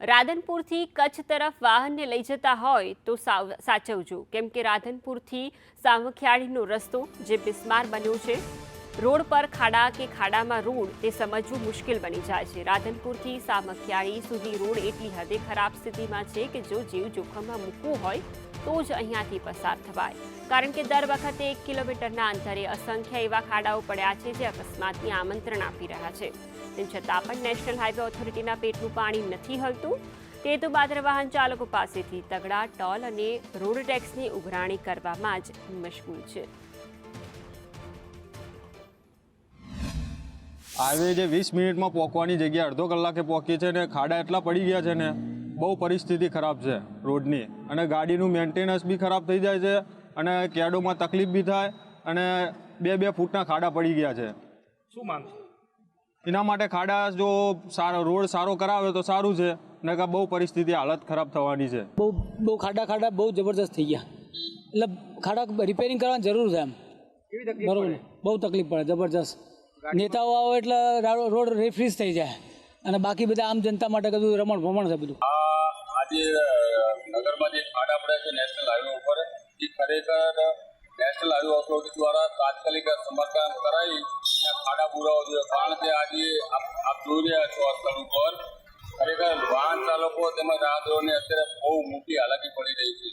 રાધનપુરથી કચ્છ તરફ વાહનને લઈ જતા હોય તો સાચવજો. કેમ કે રાધનપુરથી સામખિયાળીનો રસ્તો જે બિસ્માર બન્યો છે, રોડ પર ખાડા કે ખાડામાં રોડ તે સમજવું મુશ્કેલ બની જાય છે. રાધનપુરથી સામખિયાળી સુધી રોડ એટલી હદે ખરાબ સ્થિતિમાં છે કે જો જીવ જોખમમાં મૂકવું હોય તો જ અહીંયાથી પસાર થવાય. કારણ કે દર વખતે એક કિલોમીટરના અંતરે અસંખ્ય એવા ખાડાઓ પડ્યા છે જે અકસ્માતની આમંત્રણ આપી રહ્યા છે. તેમ છતાં પણ નેશનલ હાઈવે ઓથોરિટીના પેટનું પાણી નથી હલતું. તે તો માત્ર વાહન ચાલકો પાસેથી તગડા, ટોલ અને રોડ ટેક્સની ઉઘરાણી કરવામાં જ મશગુલ છે. હાઈવે જે વીસ મિનિટમાં પહોંચવાની જગ્યા અડધો કલાકે પહોંચીએ છે ને ખાડા એટલા પડી ગયા છે ને. બહુ પરિસ્થિતિ ખરાબ છે રોડની. અને ગાડીનું મેન્ટેનન્સ બી ખરાબ થઈ જાય છે અને કેડોમાં તકલીફ બી થાય અને બે બે ફૂટના ખાડા પડી ગયા છે. શું માંગ એના માટે ખાડા જો સારો રોડ સારો કરાવે તો સારું છે ને કે બહુ પરિસ્થિતિ હાલત ખરાબ થવાની છે. બહુ બહુ ખાડા ખાડા બહુ જબરદસ્ત થઈ ગયા. એટલે ખાડા રિપેરિંગ કરવાની જરૂર છે એમ. બરોબર? બહુ તકલીફ પડે જબરદસ્ત નેતાઓ આવે એટલે રોડ રિફ્રીઝ થઈ જાય. અને બાકી બધા આમ જનતા માટે બધું રમણ ભમણ છે બધું. આજે નગરમાં જે ખાડા પડ્યા છે નેશનલ હાઈવે ઉપર, એ ખરેખર નેશનલ હાઈવે ઓથોરિટી દ્વારા તાત્કાલિક સમારકામ કરાવી ખાડા પૂરાવો જોઈએ. કારણ કે આજે આપ જોઈ રહ્યા છો આ સ્થળ ઉપર, ખરેખર વાહન ચાલકો તેમજ રાહદારીઓને અત્યારે બહુ મોટી હાલાકી પડી રહી છે.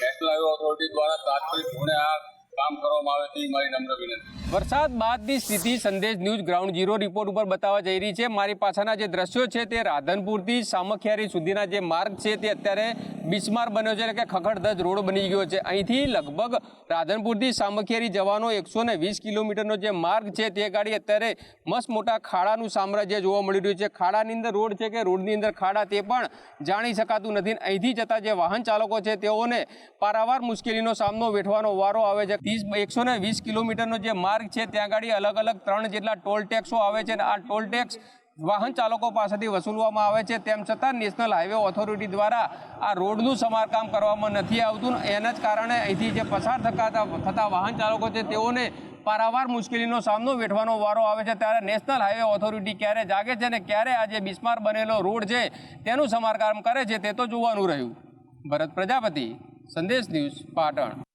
નેશનલ હાઈવે ઓથોરિટી દ્વારા તાત્કાલિક ધોરણે આ કામ કરવામાં આવે તેવી મારી નમ્ર વિનંતી. વરસાદ બાદની સ્થિતિ સંદેશ ન્યૂઝ ગ્રાઉન્ડ ઝીરો રિપોર્ટ ઉપર બતાવવા જઈ રહી છે. મારી પાછળના જે દ્રશ્યો છે તે રાધનપુરથી સામખિયારી સુધીના જે માર્ગ છે તે અત્યારે બિસ્માર બન્યો છે એટલે કે ખખડધજ રોડ બની ગયો છે. અહીંથી લગભગ રાધનપુરથી સામખિયારી જવાનો એકસો ને વીસ કિલોમીટરનો જે માર્ગ છે તે ગાડી અત્યારે મસ્ત મોટા ખાડાનું સામ્રાજ્ય જોવા મળી રહ્યું છે. ખાડાની અંદર રોડ છે કે રોડની અંદર ખાડા તે પણ જાણી શકાતું નથી. અહીંથી જતા જે વાહન ચાલકો છે તેઓને પારાવાર મુશ્કેલીનો સામનો વેઠવાનો વારો આવે છે. ત્રીસ, એકસો ને વીસ કિલોમીટરનો જે માર્ગ છે, ત્યાં ગાડી અલગ અલગ ત્રણ જેટલા ટોલ ટેક્સો આવે છે અને આ ટોલ ટેક્સ વાહન ચાલકો પાસેથી વસૂલવામાં આવે છે. તેમ છતાં નેશનલ હાઈવે ઓથોરિટી દ્વારા આ રોડનું સમારકામ કરવામાં નથી આવતું. એના જ કારણે અહીંથી જે પસાર થતા થતા વાહન ચાલકો છે, તેઓને પારાવાર મુશ્કેલીનો સામનો વેઠવાનો વારો આવે છે. ત્યારે નેશનલ હાઈવે ઓથોરિટી ક્યારે જાગે છે અને ક્યારે આ જે બિસ્માર બનેલો રોડ છે, તેનું સમારકામ કરે છે, તે તો જોવાનું રહ્યું. ભરત પ્રજાપતિ, સંદેશ ન્યૂઝ પાટણ.